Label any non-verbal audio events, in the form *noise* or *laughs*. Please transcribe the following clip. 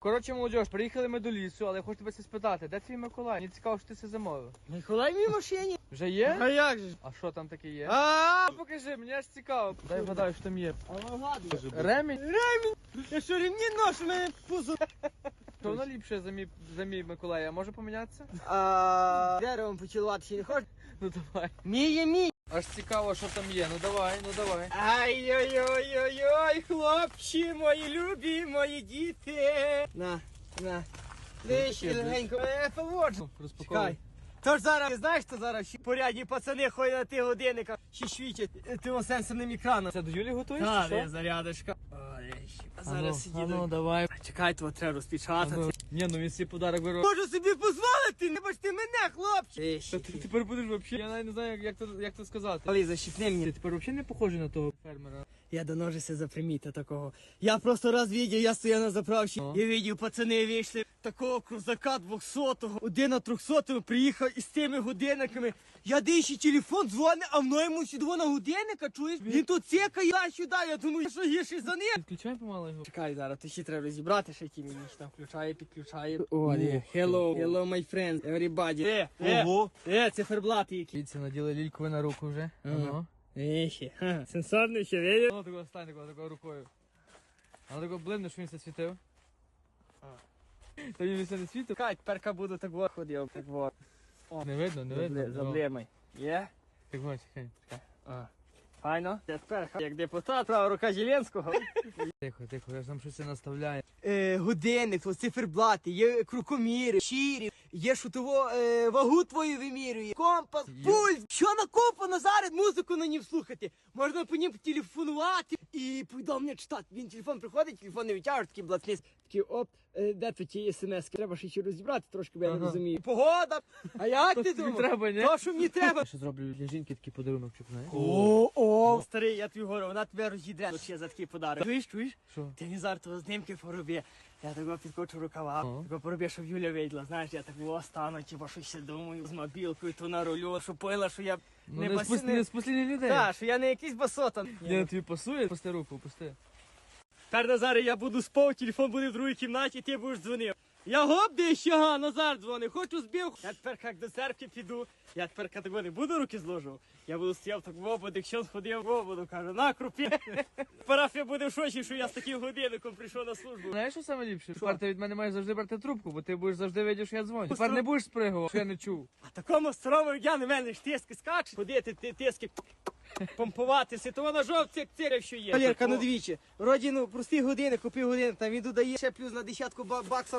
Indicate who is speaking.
Speaker 1: Коротше, молодіж, приїхали ми до лісу, але я хочу тебе це спитати, де твій Миколай? Мені цікаво, що ти це замовив.
Speaker 2: Миколай в моїй машині.
Speaker 1: Вже є?
Speaker 2: А як же? ж?
Speaker 1: А що там таке є?
Speaker 2: А,
Speaker 1: Покажи, мені аж цікаво. Дай вгадаю, що там є.
Speaker 2: а вгадуй.
Speaker 1: Ремінь?
Speaker 2: Ремінь! Я що ремні ношу, мене пузо. *laughs*
Speaker 1: Що воно ліпше за мій, за мій Миколай, а може помінятися?
Speaker 2: А деревом поцілувати ще не хочеш?
Speaker 1: Ну давай.
Speaker 2: Мій є мій.
Speaker 1: Аж цікаво, що там є. Ну давай, ну давай.
Speaker 2: Ай-ой-ой-ой-ой, хлопці, мої любі, мої діти. На, на. Дивись,
Speaker 1: таке,
Speaker 2: легенько, е, поводжу.
Speaker 1: Розпаковуй.
Speaker 2: Чекай. Тож зараз, знаєш, що зараз всі порядні пацани ходять на тих годинниках, ще світять е, тим сенсорним екраном.
Speaker 1: Це до Юлі готуєш? Чи що?
Speaker 2: зарядочка. А зараз
Speaker 1: ну,
Speaker 2: сиділи.
Speaker 1: ну, давай.
Speaker 2: Чекай, того треба розпечатати.
Speaker 1: ну. Ні, ну він свій подарок вироб.
Speaker 2: Можу собі дозволити, не бачите мене, хлопче.
Speaker 1: Та ти тепер будеш взагалі. я навіть не знаю, як, як, то, як то сказати.
Speaker 2: Але защіпни мені.
Speaker 1: Ти тепер взагалі не похожий на того фермера.
Speaker 2: Я давно вже се заприміта такого. Я просто раз видів, я стояв на заправці,
Speaker 1: Ну.
Speaker 2: і видів, пацани вийшли такого крузака 200-го, один на 300-го приїхав із тими годинниками. Я дивлюсь, телефон дзвонить, а мною йому сюди на годинника, чуєш? Він тут цекає, я сюди, я думаю, що гірше за ним.
Speaker 1: Включай помало його.
Speaker 2: Чекай зараз, то ще треба розібрати, що ті мені ще там включає, підключає. О, де. Hello, hello, my friends, everybody. Е, е,
Speaker 1: Ого.
Speaker 2: е, циферблати які.
Speaker 1: Дивіться, наділи лількови на руку вже.
Speaker 2: Ага.
Speaker 1: Ага.
Speaker 2: Е, ха, *laughs* сенсорний ще, видиш?
Speaker 1: Ну, такого стань, такого, такого рукою. А ну такого блимне, що він все світив. Та він все не світив.
Speaker 2: Кать, перка буду так вот ходив, так вот.
Speaker 1: О, Не видно, не видно.
Speaker 2: Заблимай. Є?
Speaker 1: Так вот, чекай, чекай.
Speaker 2: А. Файно. Я тепер як депутат, права рука Зеленського. *laughs*
Speaker 1: Тихо, тихо, я ж там щось наставляю.
Speaker 2: е, годинник, ось циферблати, є крукоміри, щирі, є що того е, вагу твою вимірює, компас,
Speaker 1: Є.
Speaker 2: пульс, що накопано зараз, музику на нім слухати. Можна по ним телефонувати і повідомлення читати. Він телефон приходить, телефон не витягує, такий блацниць, такий оп, е, де тут ті смс Треба ще ще розібрати трошки, бо я не розумію. Погода! А як
Speaker 1: То
Speaker 2: ти думав?
Speaker 1: треба, ні?
Speaker 2: То, що мені треба.
Speaker 1: Я ще зроблю для жінки такий подарунок, щоб знаєш.
Speaker 2: О, о, старий, я тобі говорю, вона тебе роз'їдре ще за такий подарок. Чуєш, чуєш?
Speaker 1: Що?
Speaker 2: Ти мені зараз того знімки пороби. Я такого підкочу рукава, такого пороби, щоб Юля виділа. Знаєш, я так стану, типу, щось ще думаю з мобілкою, то на рулю, щоб поняла, що я
Speaker 1: Ну,
Speaker 2: не
Speaker 1: не, спус... не з людей.
Speaker 2: Так, що я не якийсь басотан.
Speaker 1: Ні, ну тобі пасує, пусти руку, пусти.
Speaker 2: Тепер Назаре, я буду спав, телефон буде в другій кімнаті, ти будеш дзвонив. Я де ще га, Назар дзвонив, хочу збив. Я тепер як до церкви піду, я тепер як такого не буду руки зложу. Я буду стояв так в обод, якщо сходив в ободу, кажу, на крупі. *laughs* Парафія буде в шоці, що я з таким годинником прийшов на службу.
Speaker 1: Знаєш, що саме ліпше? Тепер ти від мене маєш завжди брати трубку, бо ти будеш завжди видіти, що я дзвоню. Тепер не будеш спригувати, що я не чув.
Speaker 2: А такому старому я на мене ж тиски скаче, ходити, ти тиски помпуватися, то вона жовтий циря, що є. Валерка, ну двічі. Вроді, ну, простий години, купив години, там він додає ще плюс на десятку ба- баксів